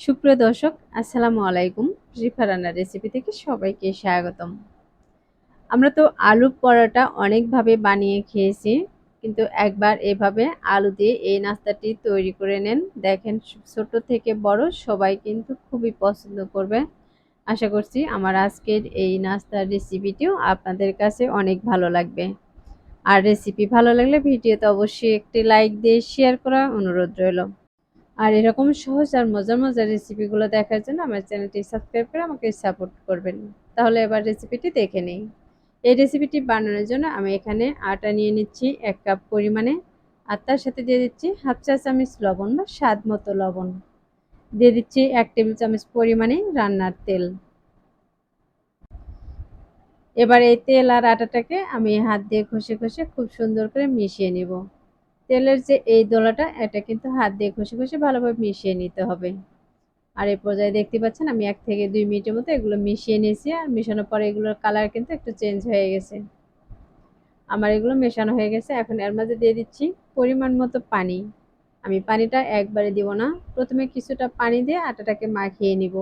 সুপ্রিয় দর্শক, আসসালামু আলাইকুম। রিফা রান্নার রেসিপি থেকে সবাইকে স্বাগতম। আমরা তো আলু পরোটা অনেকভাবে বানিয়ে খেয়েছি, কিন্তু একবার এভাবে আলু দিয়ে এই নাস্তাটি তৈরি করে নেন। দেখেন, ছোট থেকে বড় সবাই কিন্তু খুবই পছন্দ করবে। আশা করছি আমার আজকের এই নাস্তার রেসিপিটিও আপনাদের কাছে অনেক ভালো লাগবে। আর রেসিপি ভালো লাগলে ভিডিওতে অবশ্যই একটি লাইক দিয়ে শেয়ার করা অনুরোধ রইল। আর এরকম সহজ আর মজার মজার রেসিপিগুলো দেখার জন্য আমার চ্যানেলটি সাবস্ক্রাইব করে আমাকে সাপোর্ট করবেন। তাহলে এবার রেসিপিটি দেখে নিই। এই রেসিপিটি বানানোর জন্য আমি এখানে আটা নিয়ে নিচ্ছি এক কাপ পরিমাণে আর তার সাথে দিয়ে দিচ্ছি হাফ চা চামচ লবণ বা স্বাদ মতো লবণ। দিয়ে দিচ্ছি এক টেবিল চামচ পরিমাণে রান্নার তেল। এবার এই তেল আর আটাটাকে আমি হাত দিয়ে ঘষে ঘষে খুব সুন্দর করে মিশিয়ে নিব। তেলের যে এই দোলাটা, এটা কিন্তু হাত দিয়ে ঘষে ঘষে ভালোভাবে মিশিয়ে নিতে হবে। আর এই পর্যায়ে দেখতে পাচ্ছেন, আমি এক থেকে দুই মিনিটের মতো এগুলো মিশিয়ে নিয়েছি, আর মেশানোর পরে এগুলোর কালার কিন্তু একটু চেঞ্জ হয়ে গেছে। আমার এগুলো মেশানো হয়ে গেছে, এখন এর মাঝে দিয়ে দিচ্ছি পরিমাণ মতো পানি। আমি পানিটা একবারে দিব না, প্রথমে কিছুটা পানি দিয়ে আটাটাকে মাখিয়ে নিব।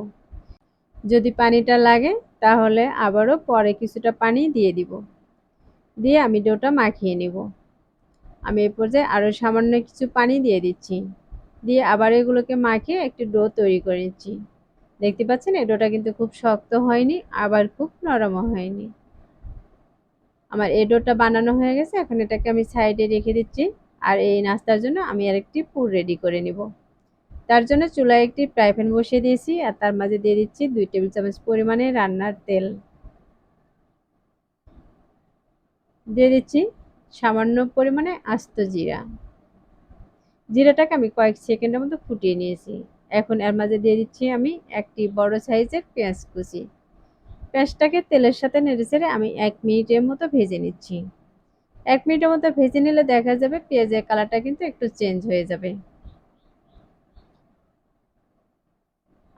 যদি পানিটা লাগে, তাহলে আবারও পরে কিছুটা পানি দিয়ে দিব। দিয়ে আমি ডোটা মাখিয়ে নিব। আমি এ পর্যায়ে আরও সামান্য কিছু পানি দিয়ে দিচ্ছি। দিয়ে আবার এগুলোকে মাখিয়ে একটি ডো তৈরি করে নিচ্ছি। দেখতে পাচ্ছেন, এই ডোটা কিন্তু খুব শক্ত হয়নি, আবার খুব নরমও হয়নি। আমার এই ডোটা বানানো হয়ে গেছে, এখন এটাকে আমি সাইডে রেখে দিচ্ছি আর এই নাস্তার জন্য আমি আরেকটি পুর রেডি করে নিব। তার জন্য চুলায় একটি ফ্রাই প্যান বসিয়ে দিয়েছি আর তার মাঝে দিয়ে দিচ্ছি দুই টেবিল চামচ পরিমাণে রান্নার তেল। দিয়ে দিচ্ছি সামান্য পরিমাণে আস্ত জিরা। জিরাটাকে আমি কয়েক সেকেন্ডের মতো ফুটিয়ে নিয়েছি। এখন এর মাঝে দিয়ে দিচ্ছি আমি একটি বড় সাইজের পেঁয়াজ কুচি। পেঁয়াজটাকে তেলের সাথে নেড়ে চেড়ে আমি এক মিনিটের মতো ভেজে নিচ্ছি। এক মিনিটের মতো ভেজে নিলে দেখা যাবে পেঁয়াজের কালারটা কিন্তু একটু চেঞ্জ হয়ে যাবে।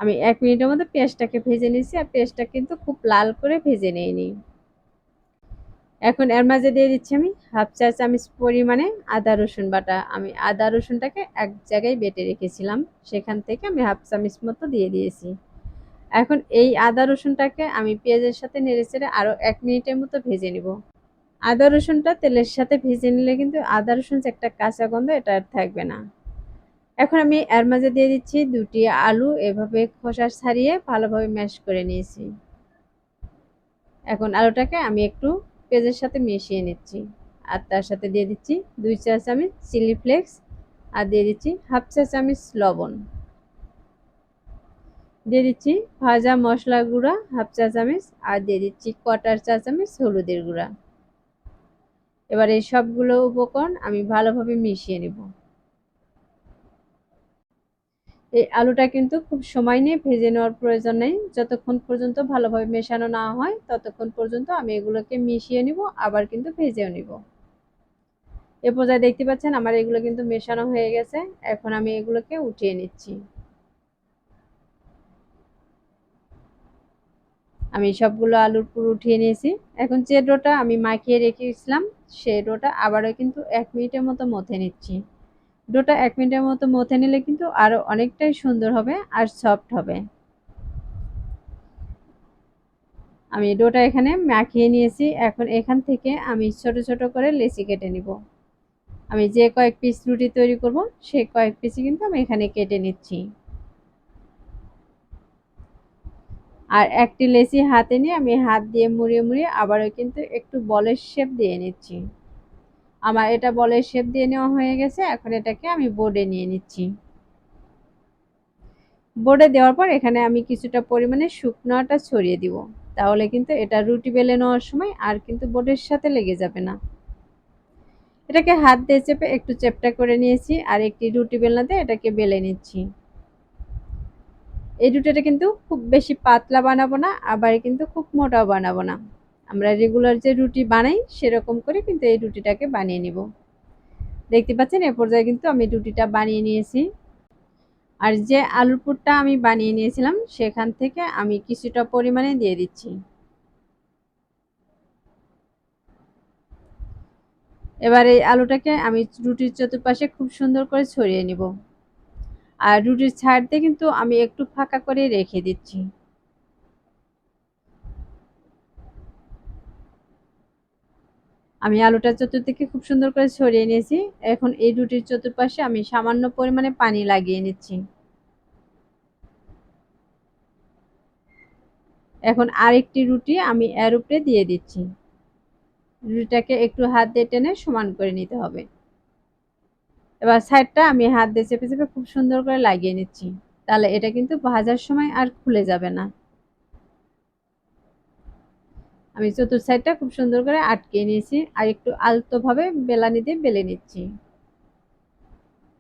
আমি এক মিনিটের মতো পেঁয়াজটাকে ভেজে নিয়েছি আর পেঁয়াজটা কিন্তু খুব লাল করে ভেজে নিইনি। এখন এর মাঝে দিয়ে দিচ্ছি আমি হাফ চা চামচ পরিমাণে আদা রসুন বাটা। আমি আদা রসুনটাকে এক জায়গায় বেটে রেখেছিলাম, সেখান থেকে আমি হাফ চামচ মতো দিয়ে দিয়েছি। এখন এই আদা রসুনটাকে আমি পেঁয়াজের সাথে নেড়ে চেড়ে আরও এক মিনিটের মতো ভেজে নিব। আদা রসুনটা তেলের সাথে ভেজে নিলে কিন্তু আদা রসুন যে একটা কাঁচা গন্ধ, এটা আর থাকবে না। এখন আমি এর মাঝে দিয়ে দিচ্ছি দুটি আলু, এভাবে খোসা ছাড়িয়ে ভালোভাবে ম্যাশ করে নিয়েছি। এখন আলুটাকে আমি একটু পেঁয়াজের সাথে মিশিয়ে নিচ্ছি। আর তার সাথে দিয়ে দিচ্ছি দুই চা চামচ চিলি ফ্লেক্স আর দিয়ে দিচ্ছি হাফ চা চামচ লবণ। দিয়ে দিচ্ছি ভাজা মশলা গুঁড়া হাফ চা চামচ আর দিয়ে দিচ্ছি কটার চা চামচ হলুদের গুঁড়া। এবার এই সবগুলো উপকরণ আমি ভালোভাবে মিশিয়ে নেব। এই আলুটা কিন্তু খুব সময় নিয়ে ভেজে নেওয়ার প্রয়োজন নেই। যতক্ষণ পর্যন্ত ভালোভাবে মেশানো না হয়, ততক্ষণ পর্যন্ত আমি এগুলোকে মিশিয়ে নিব, আবার কিন্তু ভেজেও নিব। এ পর্যায়ে দেখতে পাচ্ছেন আমার এগুলো কিন্তু মেশানো হয়ে গেছে। এখন আমি এগুলোকে উঠিয়ে নিচ্ছি। আমি সবগুলো আলুর পুর উঠিয়ে নিয়েছি। এখন যে ডোটা আমি মাখিয়ে রেখেছিলাম সেই ডোটা আবারও কিন্তু এক মিনিটের মতো মথে নিচ্ছি। ডোটা এক মিনিটের মতো মথে নিলে কিন্তু আরও অনেকটাই সুন্দর হবে আর সফট হবে। আমি ডোটা এখানে মাখিয়ে নিয়েছি। এখন এখান থেকে আমি ছোট ছোট করে লেচি কেটে নিব। আমি যে কয়েক পিস রুটি তৈরি করব, সে কয়েক পিসই কিন্তু আমি এখানে কেটে নিচ্ছি। আর একটি লেচি হাতে নিয়ে আমি হাত দিয়ে মুড়িয়ে মুড়িয়ে আবারও কিন্তু একটু বলের শেপ দিয়ে নিচ্ছি। আমার এটা বলের শেপ দিয়ে নেওয়া হয়ে গেছে, এখন এটাকে আমি বোর্ডে নিয়ে নিচ্ছি। বোর্ডে দেওয়ার পর এখানে আমি কিছুটা পরিমাণে শুকনোটা ছড়িয়ে দিব। তাহলে কিন্তু এটা রুটি বেলে নেওয়ার সময় আর কিন্তু বোর্ডের সাথে লেগে যাবে না। এটাকে হাত দিয়ে চেপে একটু চেপটা করে নিয়েছি আর একটি রুটি বেলনাতে এটাকে বেলে নিচ্ছি। এই রুটিটা কিন্তু খুব বেশি পাতলা বানাবো না, আবার কিন্তু খুব মোটাও বানাবো না। আমরা রেগুলার যে রুটি বানাই, সেরকম করে কিন্তু এই রুটিটাকে বানিয়ে নিব। দেখতে পাচ্ছেন, এ পর্যায়ে কিন্তু আমি রুটিটা বানিয়ে নিয়েছি। আর যে আলুর পুরটা আমি বানিয়ে নিয়েছিলাম, সেখান থেকে আমি কিছুটা পরিমাণে দিয়ে দিচ্ছি। এবার এই আলুটাকে আমি রুটির চতুর্পাশে খুব সুন্দর করে ছড়িয়ে নিব। আর রুটির ছাড় দিয়ে কিন্তু আমি একটু ফাঁকা করে রেখে দিচ্ছি। আমি আলুটা চতুর্দিকে খুব সুন্দর করে ছড়িয়ে নিয়েছি। এখন এই রুটির চতুর্পাশে আমি সামান্য পরিমাণে পানি লাগিয়ে নিচ্ছি। এখন আরেকটি রুটি আমি এর উপরে দিয়ে দিচ্ছি। রুটিটাকে একটু হাত দিয়ে টেনে সমান করে নিতে হবে। এবার সাইডটা আমি হাত দিয়ে চেপে চেপে খুব সুন্দর করে লাগিয়ে নিচ্ছি। তাহলে এটা কিন্তু ভাজার সময় আর খুলে যাবে না। আমি চতুর সাইডটা খুব সুন্দর করে আটকে নিয়েছি আর একটু আলতোভাবে বেলানি দিয়ে বেলে নিচ্ছি।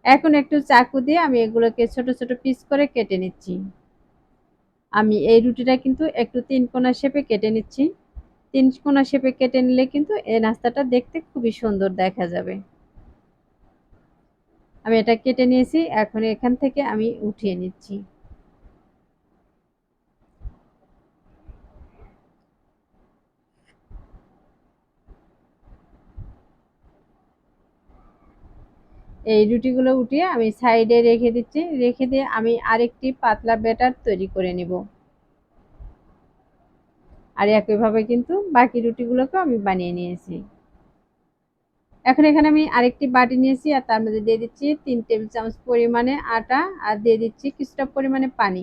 এখন একটু চাকু দিয়ে আমি এগুলোকে ছোট ছোট পিস করে কেটে নিচ্ছি। আমি এই রুটিটা কিন্তু একটু তিন কোনা শেপে কেটে নিচ্ছি। তিন কোনা শেপে কেটে নিলে কিন্তু এই নাস্তাটা দেখতে খুবই সুন্দর দেখা যাবে। আমি এটা কেটে নিয়েছি, এখন এখান থেকে আমি উঠিয়ে নিচ্ছি। এই রুটিগুলো উঠিয়ে আমি সাইডে রেখে দিচ্ছি। রেখে দিয়ে আমি আরেকটি পাতলা ব্যাটার তৈরি করে নেব। আর একইভাবে কিন্তু বাকি রুটিগুলোকেও আমি বানিয়ে নিয়েছি। এখন এখানে আমি আরেকটি বাটি নিয়েছি আর তার মধ্যে দিয়ে দিচ্ছি তিন টেবিল চামচ পরিমাণে আটা আর দিয়ে দিচ্ছি কিছুটা পরিমাণে পানি।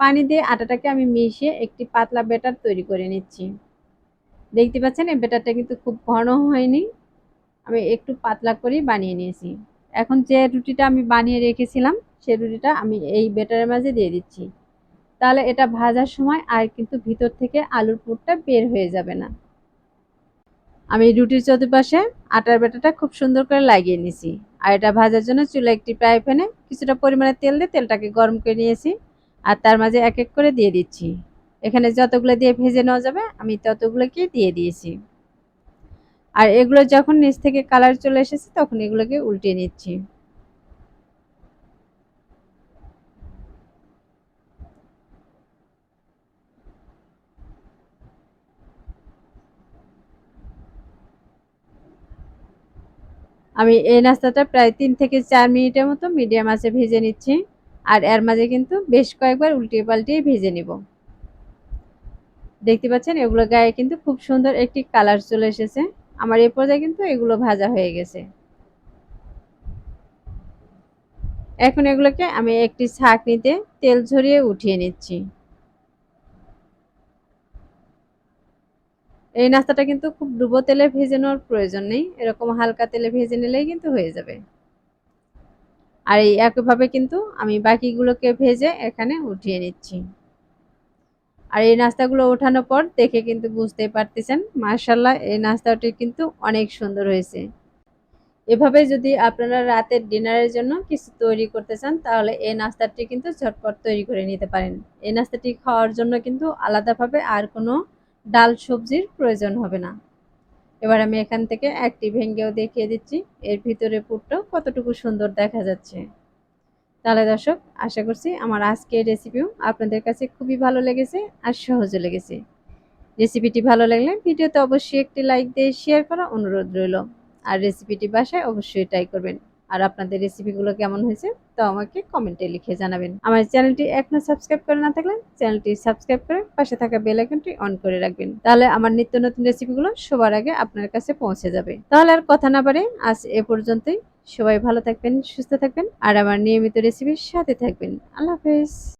পানি দিয়ে আটাটাকে আমি মিশিয়ে একটি পাতলা ব্যাটার তৈরি করে নিচ্ছি। দেখতে পাচ্ছেন এই ব্যাটারটা কিন্তু খুব ঘন হয়নি। আমি একটু পাতলা করেই বানিয়ে নিয়েছি। এখন যে রুটিটা আমি বানিয়ে রেখেছিলাম সেই রুটিটা আমি এই বেটারের মাঝে দিয়ে দিচ্ছি। তাহলে এটা ভাজার সময় আর কিন্তু ভিতর থেকে আলুর পুরটা বের হয়ে যাবে না। আমি রুটির চতুর্পাশে আটার বেটাটা খুব সুন্দর করে লাগিয়ে নিয়েছি। আর এটা ভাজার জন্য চুলা একটি ফ্রাই প্যানে কিছুটা পরিমাণে তেল দিয়ে তেলটাকে গরম করে নিয়েছি। আর তার মাঝে এক এক করে দিয়ে দিচ্ছি। এখানে যতগুলো দিয়ে ভেজে নেওয়া যাবে, আমি ততগুলোকে দিয়ে দিয়েছি। আর এগুলো যখন নিচ থেকে কালার চলে এসেছে, তখন এগুলোকে উল্টিয়ে নিচ্ছি। আমি এই নাস্তাটা প্রায় তিন থেকে চার মিনিটের মতো মিডিয়াম আছে ভেজে নিচ্ছি, আর এর মাঝে কিন্তু বেশ কয়েকবার উল্টিয়ে পাল্টিয়ে ভেজে নিব। দেখতে পাচ্ছেন, এগুলো গায়ে কিন্তু খুব সুন্দর একটি কালার চলে এসেছে। আমার এ পর্যায়ে কিন্তু এগুলো ভাজা হয়ে গেছে। এখন এগুলোকে আমি একটি ছাঁকনিতে তেল ঝরিয়ে উঠিয়ে নিচ্ছি। এই নাস্তাটা কিন্তু খুব ডুবো তেলে ভেজে নেওয়ার প্রয়োজন নেই, এরকম হালকা তেলে ভেজে নিলেই কিন্তু হয়ে যাবে। আর এই একইভাবে কিন্তু আমি বাকিগুলোকে ভেজে এখানে উঠিয়ে নিচ্ছি। আর এই নাস্তাগুলো ওঠানোর পর দেখে কিন্তু বুঝতেই পারতেছেন মার্শাল্লাহ এই নাস্তাটি কিন্তু অনেক সুন্দর হয়েছে। এভাবে যদি আপনারা রাতের ডিনারের জন্য কিছু তৈরি করতে চান, তাহলে এই নাস্তাটি কিন্তু ঝটপট তৈরি করে নিতে পারেন। এই নাস্তাটি খাওয়ার জন্য কিন্তু আলাদাভাবে আর কোনো ডাল সবজির প্রয়োজন হবে না। এবার আমি এখান থেকে একটি ভেঙ্গেও দেখিয়ে দিচ্ছি, এর ভিতরে পুরটাও কতটুকু সুন্দর দেখা যাচ্ছে। তাহলে দর্শক, আশা করছি আমার আজকের রেসিপিও আপনাদের কাছে খুবই ভালো লেগেছে আর সহজে লেগেছে। রেসিপিটি ভালো লাগলে ভিডিওতে অবশ্যই একটি লাইক দিয়ে শেয়ার করা অনুরোধ রইল। আর রেসিপিটি বাসায় অবশ্যই ট্রাই করবেন। আর আপনাদের রেসিপিগুলো কেমন হয়েছে তো আমাকে কমেন্টে লিখে জানাবেন। আমার চ্যানেলটি এখনও সাবস্ক্রাইব করে না থাকলে চ্যানেলটি সাবস্ক্রাইব করে পাশে থাকা বেল আইকনটি অন করে রাখবেন। তাহলে আমার নিত্য নতুন রেসিপিগুলো সবার আগে আপনার কাছে পৌঁছে যাবে। তাহলে আর কথা না পারে আজ এ পর্যন্তই। সবাই ভালো থাকবেন সুস্থ থাকবেন আর আমার নিয়মিত রেসিপির সাথে থাকবেন। আল্লাহ হাফেজ।